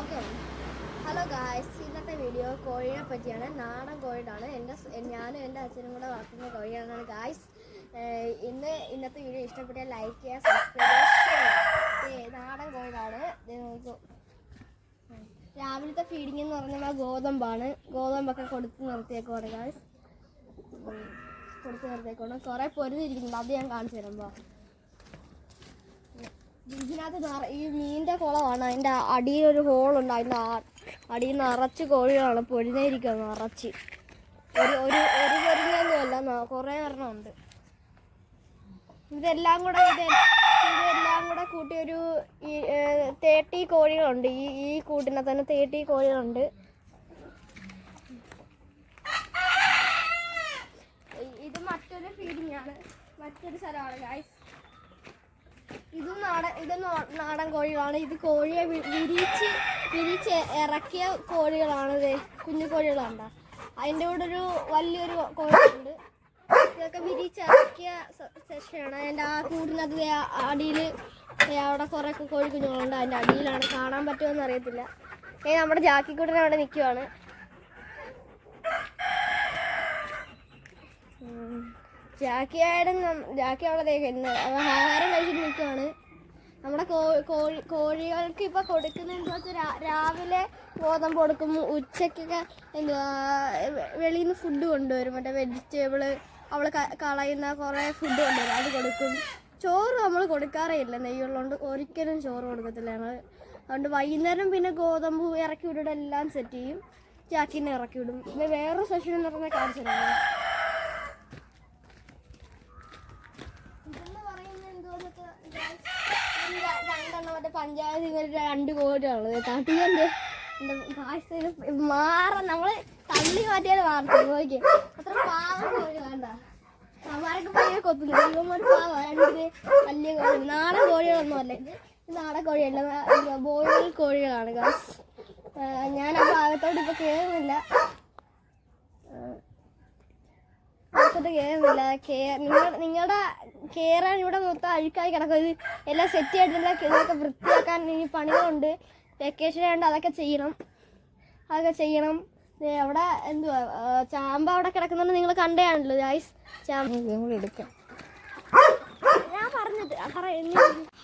Okay hello guys ഇന്നത്തെ video കോഴിയെ പറ്റിയാണ്. നാടൻ കോഴിയാണ് എന്റെ ഞാനും എന്റെ അച്ഛനും കൂടെ വളർത്തുന്ന കോഴിയാണ് ഗായ്സ് ഇന്ന് ഇന്നത്തെ വീഡിയോ ഇഷ്ടപ്പെട്ടാൽ ലൈക്ക് ചെയ്യുക സബ്സ്ക്രൈബ് നാടൻ കോഴിയാണ്. രാവിലത്തെ ഫീഡിംഗ് എന്ന് പറഞ്ഞാൽ ഗോതമ്പാണ്. ഗോതമ്പൊക്കെ കൊടുത്ത് നിർത്തിയേക്കോടെ ഗായ്സ് കൊടുത്ത് നിർത്തിയേക്കോണം കുറേ പൊരുതിരിക്കുന്നുണ്ട് അത് ഞാൻ കാണിച്ചു തരുമ്പോൾ ഇതിനകത്ത് ഈ മീനിന്റെ കുളമാണ്. അതിന്റെ അടിയിൽ ഒരു ഹോളുണ്ട് അതിന്റെ അടിയിൽ നിറച്ച് കോഴികളാണ് പൊരിഞ്ഞിരിക്കുക നിറച്ച്. ഒരു ഒരു ഒരു പൊരിഞ്ഞൊന്നുമല്ല കുറേ എണ്ണം ഉണ്ട്. ഇതെല്ലാം കൂടെ ഇത് ഇതെല്ലാം കൂടെ കൂട്ടി ഒരു തേർട്ടി കോഴികളുണ്ട്. ഈ ഈ കൂട്ടിനെ തന്നെ തേർട്ടി കോഴികളുണ്ട്. ഇത് മറ്റൊരു ഫീഡിംഗ് ആണ്. മറ്റൊരു സ്ഥലമാണ് ഗായ്സ് ഇത് നാടൻ കോഴികളാണ്. ഇത് കോഴിയെ വിരിച്ച് വിരിച്ച് ഇറക്കിയ കോഴികളാണ് ഇത് കുഞ്ഞു കോഴികളുണ്ടോ അതിന്റെ കൂടെ ഒരു വലിയൊരു കോഴിയുണ്ട്. ഇതൊക്കെ വിരിച്ച് ഇറക്കിയ സെക്ഷനാണ്. അതിന്റെ ആ കൂടിനകത്ത് അടിയിൽ അവിടെ കുറേ കോഴി കുഞ്ഞുങ്ങളുണ്ട്. അതിന്റെ അടിയിലാണ് കാണാൻ പറ്റുമെന്ന് അറിയത്തില്ല. ഏ നമ്മുടെ ജാക്കിക്കുട്ടൻ അവിടെ നിൽക്കുവാണ്. ജാക്കിയായുടെ ജാക്കി അവിടെ തേക്കുന്നു ആഹാരം കഴിച്ചിട്ട് നിൽക്കുവാണ് നമ്മുടെ കോഴി കോഴികൾക്ക് ഇപ്പൊ കൊടുക്കുന്ന എന്താ രാവിലെ ഗോതമ്പ് കൊടുക്കും ഉച്ചക്കൊക്കെ എന്തുവാ വെളിയിൽ നിന്ന് ഫുഡ് കൊണ്ടുവരും. മറ്റേ വെജിറ്റബിൾ അവൾ കളയുന്ന കുറേ ഫുഡ് കൊണ്ടുവരും. അത് കൊടുക്കും. ചോറ് നമ്മൾ കൊടുക്കാറേ ഇല്ല. നെയ്യുള്ളതുകൊണ്ട് ഒരിക്കലും ചോറ് കൊടുക്കത്തില്ല ഞങ്ങൾ അതുകൊണ്ട് വൈകുന്നേരം പിന്നെ ഗോതമ്പ് ഇറക്കി വിടുക എല്ലാം സെറ്റ് ചെയ്യും. ചാക്കിനെ ഇറക്കി വിടും. വേറൊരു സെഷൻ എന്ന് പറഞ്ഞാൽ കാണിച്ചു പഞ്ചായത്ത് ഇവരുടെ രണ്ട് കോടിയാണ് തട്ടിയന്റെ മാറ നമ്മൾ തള്ളി മാറ്റിയാൽ വാർത്ത നോക്കി അത്ര പാവം കോഴി വേണ്ട. അവരൊക്കെ പയ്യെ കൊത്തുന്നു ഇവന്മാർ പാവം. രണ്ടിന് വലിയ കോഴി. നാടൻ കോഴികളൊന്നും അല്ല. ഇത് നാടൻ കോഴിയല്ല. ബോയിൽ കോഴികളാണ് ഞാൻ ആ ഭാഗത്തോട്ട് ഇപ്പൊ കയറുന്നില്ല അകത്തോട്ട് കയറുന്നില്ല നിങ്ങൾ നിങ്ങളുടെ കയറാൻ ഇവിടെ മൊത്തം അഴുക്കായി കിടക്കും. എല്ലാം സെറ്റ് ചെയ്തിട്ടില്ല ഇതൊക്കെ വൃത്തിയാക്കാൻ ഇനി പണികളുണ്ട്. വെക്കേഷൻ ആയതുകൊണ്ട് അതൊക്കെ ചെയ്യണം. അതൊക്കെ ചെയ്യണം. അവിടെ എന്തുവാ? ചാമ്പ അവിടെ കിടക്കുന്നുണ്ട് നിങ്ങൾ കണ്ടതാണല്ലോ ജായ്സ് ചാമ്പ എടുക്കാം.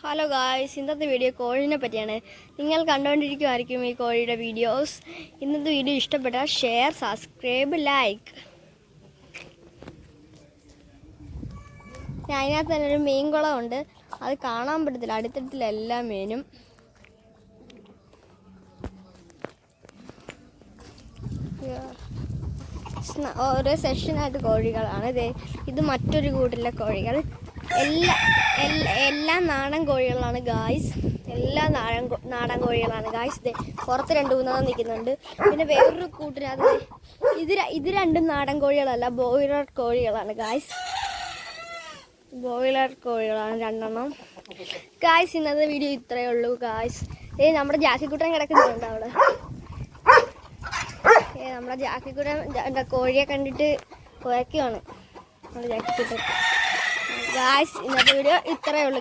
ഹലോ ഗായ്സ് ഇന്നത്തെ വീഡിയോ കോഴിനെ പറ്റിയാണ്. നിങ്ങൾ കണ്ടുകൊണ്ടിരിക്കുമായിരിക്കും ഈ കോഴിയുടെ വീഡിയോസ് ഇന്നത്തെ വീഡിയോ ഇഷ്ടപ്പെട്ടാൽ ഷെയർ സബ്സ്ക്രൈബ് ലൈക്ക് അതിനകത്ത് തന്നെ ഒരു മീൻ ഉണ്ട് അത് കാണാൻ പറ്റത്തില്ല. അടുത്തിട്ടില്ല എല്ലാ മീനും. ഓരോ സെഷനായിട്ട് കോഴികളാണ്. ഇത് ഇത് മറ്റൊരു കൂട്ടിലെ കോഴികൾ. എല്ലാ എല്ലാ എല്ലാം നാടൻ കോഴികളാണ് ഗായ്സ് എല്ലാ നാടൻ നാടൻ കോഴികളാണ് ഗായ്സ് ഇത് പുറത്ത് രണ്ട് മൂന്നെണ്ണം നിൽക്കുന്നുണ്ട്. പിന്നെ വേറൊരു കൂട്ടിനകത്ത് ഇത് ഇത് രണ്ടും നാടൻ കോഴികളല്ല ബോയിലർ കോഴികളാണ് ഗായ്സ് ബോയിലർ കോഴികളാണ് രണ്ടെണ്ണം. കായ്സ് ഇന്നത്തെ വീഡിയോ ഇത്രയേ ഉള്ളൂ കായ്സ് ഏ നമ്മുടെ ജാക്കിക്കുട്ടൻ കിടക്കുന്നുണ്ട് അവിടെ. ഏ നമ്മുടെ ജാക്കിക്കുട്ടൻ എന്താ കോഴിയെ കണ്ടിട്ട് കുഴക്കുകയാണ്. നമ്മുടെ ജാക്കിക്കുട്ടൻ. കായ്സ് ഇന്നത്തെ വീഡിയോ ഇത്രയേ ഉള്ളൂ.